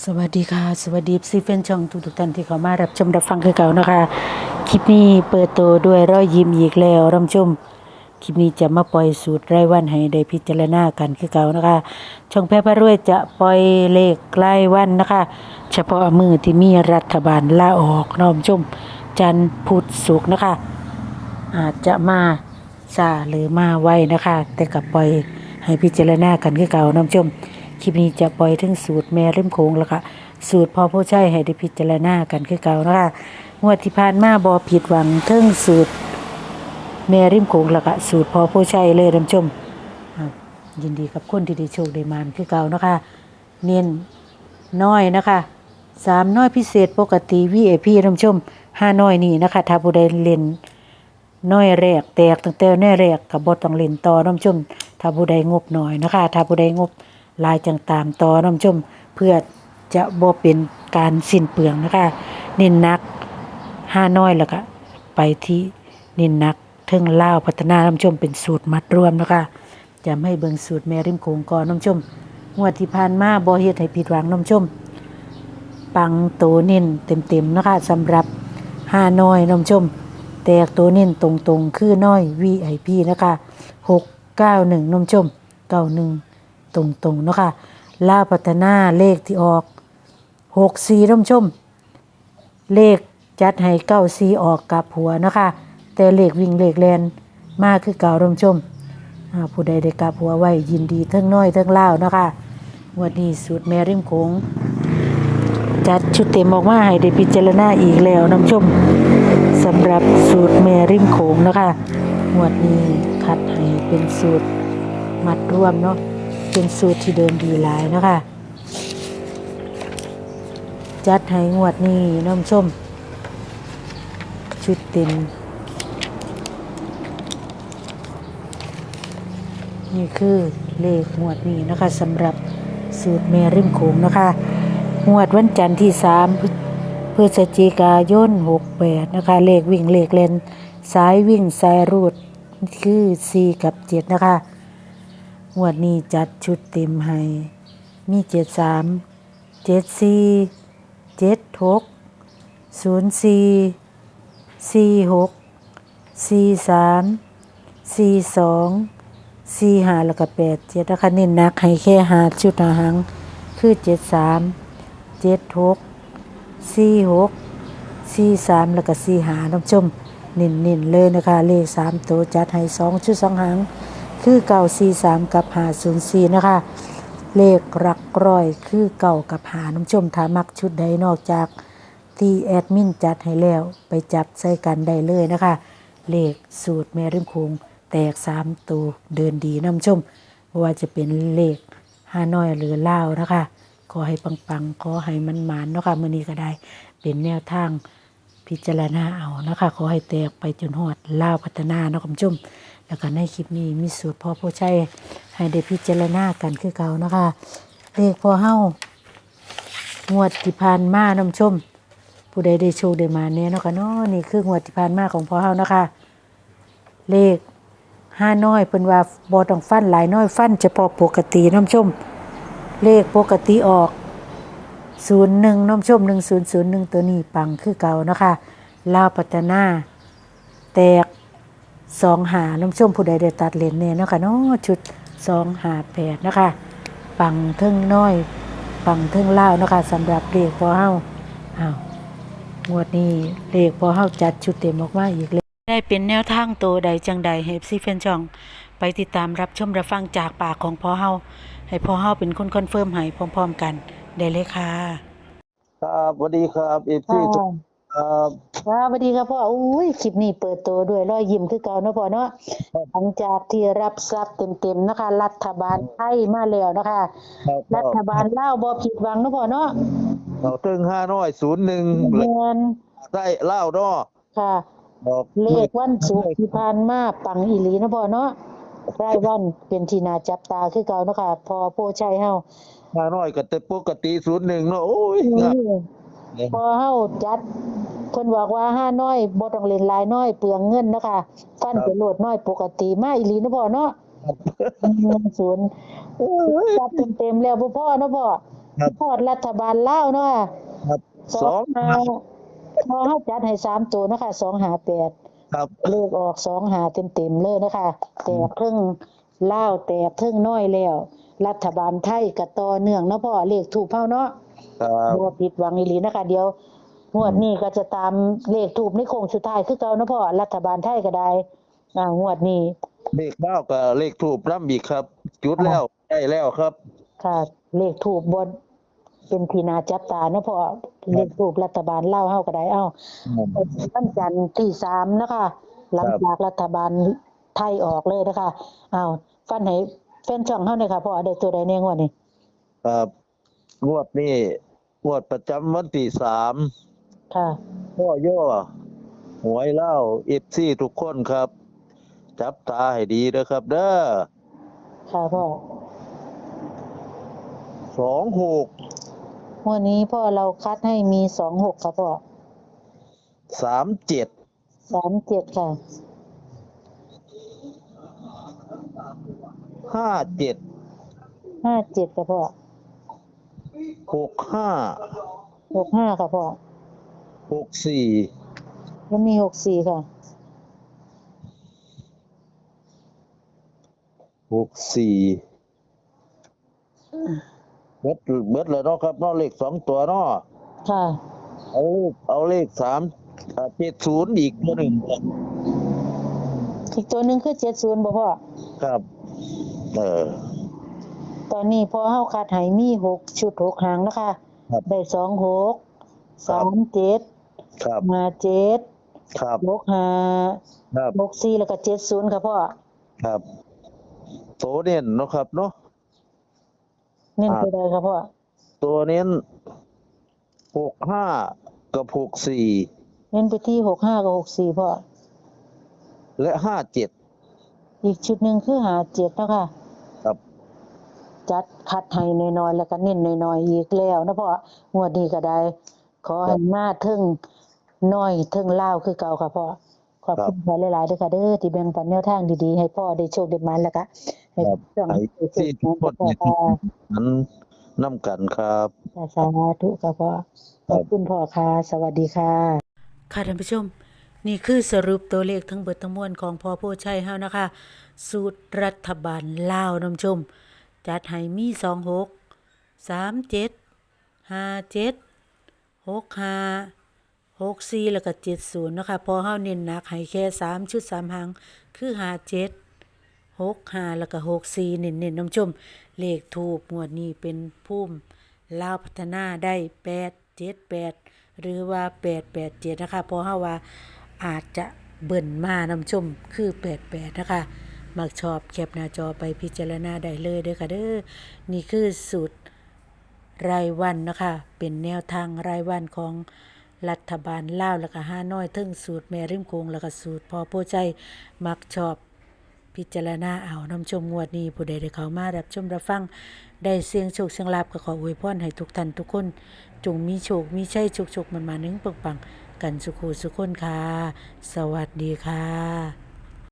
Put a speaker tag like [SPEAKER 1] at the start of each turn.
[SPEAKER 1] สวัสดีค่ะ สวัสดีซีเฟนช่องทุกทุกท่านที่เข้ามารับชมรับฟังคือเก่านะคะ คลิปนี้เปิดตัวด้วยรอยยิ้มอีกแล้วรับชม คลิปนี้จะมาปล่อยสูตรรายวันให้ได้พิจารณากันคือเก่านะคะ ช่องแพร่พระรวยจะปล่อยเลขรายวันนะคะ เฉพาะมือที่มีรัฐบาลลาออกน้อมชม จันทร์พุธศุกร์นะคะ อาจจะมาซาหรือมาไวนะคะ แต่กับปล่อยให้พิจารณากันคือเก่าน้ำชม คลิปนี้จะปล่อยถึงสูตรแม่ริมโขงแล้วก็สูตรพ่อผู้ใช้ให้ได้พิจารณากันคือเก่านะคะงวดที่ผ่านมาบอผิดหวังเทิงสูตรแม่ริมโขงแล้วก็สูตรพ่อผู้ใช้เลยน้ำชม ยินดีกับคนที่ได้โชคได้มานคือเก่านะคะเน้นน้อยนะคะสามน้อยพิเศษปกติ VIP น้ำชมห้าน้อยนี่นะคะถ้าผู้ใดเล่นน้อยแรกแตกตั้งแต่น้อยแรกกับบทต้องเล่นต่อน้ำชมถ้าผู้ใดงบหน่อยนะคะถ้าผู้ใดงบ ลายจังตามต่อน้ำชม เพื่อจะบ่เป็นการสิ้นเปลืองนะคะเน้นนักห้าน้อยแล้วก็ไปที่เน้นนักเทิงเล่าพัฒนาน้ำชมเป็นสูตรมัดรวมนะคะจะไม่เบิ่งสูตรแม่ริมโขงก่อนน้ำชมงวดที่ผ่านมาบ่เฮ็ดให้ผิดหวังน้ำชม ปังโตเน้นเต็มๆนะคะสำหรับห้าน้อยน้ำชม แตกตัวเน้นตรงๆ คือน้อย VIP นะคะ691น้ำชม91 ตรงๆเนาะคะลาพัฒนาเลขที่ออก64น้ำชม เลขจัดให้94ออกกับหัวนะคะ แต่เลขวิ่งเลขแลนมากคือเก่าน้ำชมอ่าผู้ใดได้กับหัวไว้ยินดีทั้งน้อยทั้งเล่านะคะวันนี้สูตรแมริมโขงจัดชุดเต็มออกมาให้ได้พิจารณาอีกแล้วน้ำชมสำหรับสูตรแมริมโขงนะคะงวดนี้คัดให้เป็นสูตรมัดรวมเนาะ เป็นสูตรที่เดิมดีหลายนะคะ จัดให้งวดนี้น้ำชมชุดเต็มนี่คือเลขงวดนี้นะคะสำหรับสูตรแมริมโขงนะคะงวดวันจันทร์ที่สามพฤศจิกายนหกแปดนะคะ เลขวิ่งเลขเลนสายวิ่งสายรูดคือสี่กับเจ็ดนะคะ งวดนี้จัดชุดเต็มให้ มีเจ็ดสามเจ็ดสี่เจ็ดหกศูนย์สี่สี่หกสี่สามสี่สองสี่ห้าแล้วก็แปดเจ็ดนะคะเน้นนักให้แค่หาชุดหาหัง คือเจ็ดสามเจ็ดหกสี่หกสี่สามแล้วก็สี่หาน้ำชมเน้นๆเลยนะคะ เลขสามตัวจัดให้สองชุดสองหาง คือเก่าสี่สามกับหาศูนย์สี่นะคะ เลขหลักร้อยคือเก่ากับหาน้ำชมถามักชุดใดนอกจากที่แอดมินจัดให้แล้วไปจับใส่กันได้เลยนะคะ เลขสูตรแม่ริมคงแตกสามตัวเดินดีน้ำชมว่าจะเป็นเลขห้าน้อยหรือเล่านะคะขอให้ปังๆ ขอให้มันหมานๆเนาะค่ะมื้อนี้ก็ได้ เป็นแนวทางพิจารณาเอานะคะ ขอให้แตกไปจนหอดเล่าพัฒนาเนาะคุณผู้ชม แล้วก็ในคลิปนี้มีสูตรพ่อผู้ใช้ให้ได้พิจารณากันคือเก่านะคะเลขพอเฮ้างวดที่ผ่านมาน้ำชม ผู้ใดได้โชคได้มาเนี่ยนะคะเนาะนี่คืองวดที่ผ่านมาของพ่อเฮ้านะคะ เลขห้าน้อยเพิ่นว่าบ่ต้องฟันหลายน้อยฟันเฉพาะปกติน้ำชม เลขปกติออก01น้ำชม1001ตัวนี้ปังคือเก่านะคะลาวพัฒนา แตก สองหาน้ำชมผู้ใดได้ตัดเลนเนี่ยเนาะค่ะเนาะชุดสองหาแปดนะคะปังเทิงน้อยปังเทิงเล่าวเนาะคะสำหรับเลขพ่อเฮาอ้าวงวดนี้เลขพอเฮาจัดชุดเต็มออกมาอีกเลยได้เป็นแนวทางโตใดจังใดให้ซีแฟนช่อง ไปติดตามรับชมรับฟังจากปากของพ่อเฮาให้พ่อเฮาเป็นคนคอนเฟิร์มให้พร้อม ๆ กันได้เลยค่ะ
[SPEAKER 2] ครับสวัสดีครับเอฟซีทุกครับ
[SPEAKER 1] ค่ะสวัสดีครับพ่ออุ้ยคลิปนี้เปิดตัวด้วยรอยยิ้มคือเก่าเนาะพ่อเนาะหลังจากที่รับทรัพย์เต็มๆนะคะ รัฐบาลไทยมาแล้วนะคะ
[SPEAKER 2] ครับ
[SPEAKER 1] รัฐบาลลาวบ่ผิดหวังเนาะพ่อเนาะ
[SPEAKER 2] เราตึงห้าน้อยศูนย์หนึ่ง
[SPEAKER 1] เงิน
[SPEAKER 2] ได้เล่าเนาะ
[SPEAKER 1] ค่ะ
[SPEAKER 2] บอก
[SPEAKER 1] เลขวันศุกร์ที่ผ่านมาปังอีหลีเนาะพ่อเนาะรายวันเป็นที่น่าจับตาคือเก่าเนาะค่ะ พอโพชัยเฮา
[SPEAKER 2] ห้าน้อยก็แต่ปกติศูนย์หนึ่งเนาะโอ้ย
[SPEAKER 1] อื
[SPEAKER 2] งาม
[SPEAKER 1] มพอเฮาจัด เพิ่นบอกว่าห้าน้อยบ่ต้องเล่นหลายน้อยเปลืองเงินเนาะค่ะฟันไปโลดน้อยปกติมาอีหลีเนาะพ่อเนาะเงินศูนย์จับเต็มๆแล้วบ่พ่อเนาะพ่อ
[SPEAKER 2] ครับ
[SPEAKER 1] ทอดรัฐบาลลาวเนาะค่ะ
[SPEAKER 2] ครับ
[SPEAKER 1] ส
[SPEAKER 2] ส
[SPEAKER 1] อ
[SPEAKER 2] องง
[SPEAKER 1] หาพอเฮาจัดให้สามตัวเนาะค่ะสองหาแปด
[SPEAKER 2] ครับ
[SPEAKER 1] เลขออกสองหาเต็มๆเลยนะคะแตกครึ่งลาวแตกครึ่งน้อยแล้ว รัฐบาลไทยก็ต่อเนื่องเนาะพ่อเลขถูกเฮาเนาะ
[SPEAKER 2] ครับ
[SPEAKER 1] บ่ผิดหวังอีหลีนะคะ เดี๋ยว งวดนี้ก็จะตามเลขถูกในโค้งสุดท้ายคือเก่าเนาะพ่อรัฐบาลไทยก็ได้อ่างวดนี้
[SPEAKER 2] เลขเก้ากับเลขทูบน้ำอีกครับ จุดแล้วได้แล้วครับ
[SPEAKER 1] ค่ะ เลขถูกบนเป็นทีนาจับตาเนาะพ่อเลขถูกรัฐบาลเล่าวเฮาก็ได้เอ้าวันจันทร์ที่สามนะคะหลังจากรัฐบาลไทยออกเลยนะคะอ้าวฟันให้แฟนช่องเฮาหน่อยค่ะพ่อได้ตัวใดแน่งวดนี้
[SPEAKER 2] ครับงวดนี้งวดประจำวันที่สาม
[SPEAKER 1] ค่ะ
[SPEAKER 2] พ่อย่อหวยเล่าเอฟซีทุกคนครับ จับตาให้ดีนะครับ เด้อ
[SPEAKER 1] ค่ะพ่อ
[SPEAKER 2] สองหก
[SPEAKER 1] งวันนี้พ่อเราคัดให้มีสองหกค่ะพ่อ
[SPEAKER 2] สามเจ็ด
[SPEAKER 1] สามเจ็ดค่ะ
[SPEAKER 2] ห้าเจ็ด
[SPEAKER 1] ห้าเจ็ดค่ะพ่อ
[SPEAKER 2] หกห้า
[SPEAKER 1] หกห้าค่ะพ่อ
[SPEAKER 2] หกสี่
[SPEAKER 1] แล้วมีหกสี่ค่ะ
[SPEAKER 2] หกสี่เบิดเบิดเลยเนาะครับเนาะเลขสองตัวเนาะ
[SPEAKER 1] ค่ะ
[SPEAKER 2] เอาเลขเอาเลขสามเจ็ดศูนย์อีกตัวหนึ่งครับ
[SPEAKER 1] อีกตัวหนึ่งคือเจ็ดศูนย์บ่พ่อ
[SPEAKER 2] ครับ เออ
[SPEAKER 1] ตอนนี้พอเฮาคัดให้มีหกชุดหกหางนะคะ
[SPEAKER 2] ครับ
[SPEAKER 1] ได้สองหกสามเจ็ด
[SPEAKER 2] ครับ
[SPEAKER 1] มาเจ็ด
[SPEAKER 2] ครับ
[SPEAKER 1] หกห้า
[SPEAKER 2] ครับ
[SPEAKER 1] หกสี่แล้วก็เจ็ดศูนย์ค่ะพ่อ
[SPEAKER 2] ครับ โตเน้นเนาะครับเนาะ
[SPEAKER 1] เน้น
[SPEAKER 2] อ่า
[SPEAKER 1] ไปเลยค่ะพ่อ
[SPEAKER 2] ตัวเน้นหกห้ากับหกสี่
[SPEAKER 1] เน้นไปที่หกห้ากับหกสี่พ่อ
[SPEAKER 2] และห้าเจ็ด
[SPEAKER 1] อีกชุดหนึ่งคือหาเจ็ดนะคะ
[SPEAKER 2] ครับ
[SPEAKER 1] จัดคัดให้น้อยๆแล้วก็เน้นน้อยๆอีกแล้วนะพ่องวดนี้ก็ได้ ขอให้มาถึง น้อยถึงเล่าวคือเก่าค่ะพ่อขอบคุณพ่อหลายๆด้วยค่ะเด้อที่แบ่งปันแนวทางดีๆ ให้พ่อได้โชคได้มันแล้วก็ให้
[SPEAKER 2] ครับ
[SPEAKER 1] เรื่อง
[SPEAKER 2] ให้
[SPEAKER 1] ให้โช
[SPEAKER 2] ที่
[SPEAKER 1] ค
[SPEAKER 2] ทุก
[SPEAKER 1] ดี
[SPEAKER 2] คน
[SPEAKER 1] พ่อค่ะ
[SPEAKER 2] นั้นน้ำกันครับ
[SPEAKER 1] สาธุค่ะพ่อขอบคุณพ่อค่ะ สวัสดีค่ะ ค่ะท่านผู้ชม นี่คือสรุปตัวเลขทั้งเบิดทั้งมวลของพ่อผู้ชัยเฮานะคะ สูตรรัฐบาลลาวน้ำชม จัดให้มีสองหกสามเจ็ดห้าเจ็ดหกห้า หกสี่แล้วก็เจ็ดศูนย์นะคะพอเฮาเน้นหนักให้แค่สามชุดสามหางคือหาเจ็ดหกห้าแล้วก็หกสี่เน้นๆน้ำชม เลขถูกงวดนี้เป็นพุ่มลาวพัฒนาได้แปดเจ็ดแปดหรือว่าแปดแปดเจ็ดนะคะพราะว่าว่าอาจจะเบิ่นมาน้ำชมคือแปดแปดนะคะ มักชอบแคปหน้าจอไปพิจารณาได้เลยเด้อค่ะเด้อนี่คือสูตรรายวันนะคะ เป็นแนวทางรายวันของ รัฐบาลลาวแล้วก็ห้าน้อยทึ่งสูตรแม่ริมโคงแล้วก็สูตรพอโพใจมักชอบพิจารณาเอานำชมงวดนี้ผู้ใดได้เข้ามารับชมรับฟัง ได้เสียงโชคเสียงลาบก็ขออวยพรให้ทุกท่านทุกคน จงมีโชค มีชัยโชคโชคมันมาหนึ่งปังปังกันสุขูสุขคนค่ะ สวัสดีค่ะ